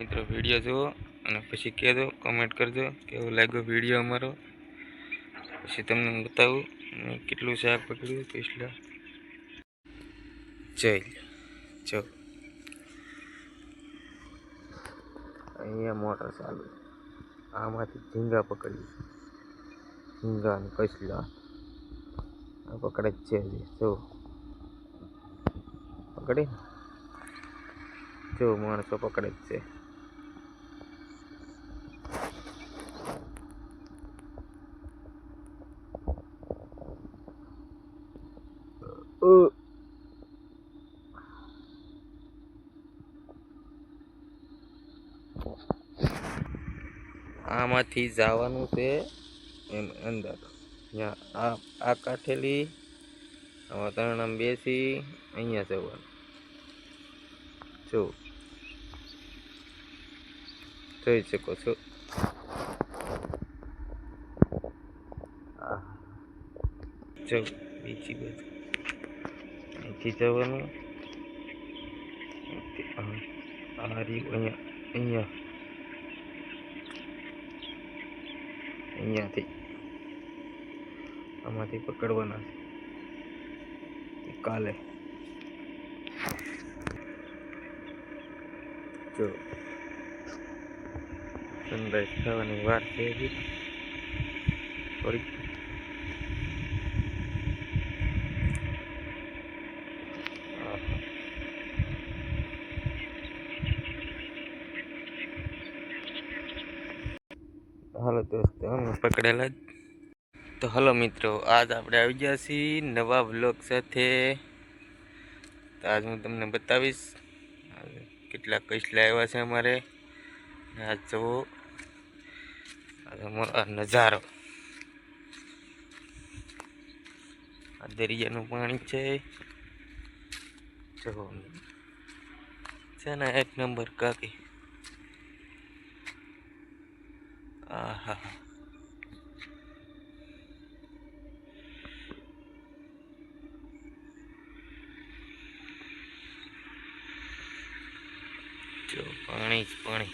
મિત્રો વીડિયો જુઓ અને પછી કહેજો કમેન્ટ કરજો કેવો લાગ્યો વીડિયો અમારો. પછી તમને બતાવું કેટલું શાક પકડ્યું, કેટલા. જઈ જો અહીંયા મોટર ચાલુ. આમાંથી ઝીંગા પકડી. ઝીંગા અને કસલા. આ પકડે જ છે જો પકડી જો માણસો પકડે જ છે. આમાંથી જવાનું છે એમ અંદર. આ આ કાઠેલી, આમાં ત્રણ બેસી, અહીંયા જવાનું. જો. જોઈ શકો છો. જો, બીજી બાજુ. અહીંથી જવાનું. આ અહીંયા અહીંયા. અહીંયાથી. આમાંથી પકડવાના છે. કાલે. જો. સનરાઈઝ થવાની વાર છે થોડીક હાલો દોસ્તો અમે પકડેલા તો હલો મિત્રો, આજ આપણે આવી ગયા છીએ નવા વ્લોગ સાથે. તો આજ હું તમને બતાવીશ કેટલા કૈસલા આવ્યા છે અમારે. આ જુઓ. અમારો આ નજારો. આ દરિયાનું પાણી છે. જુઓ. છે ને એક નંબર કાકી. આહા જો પાણી જ પાણી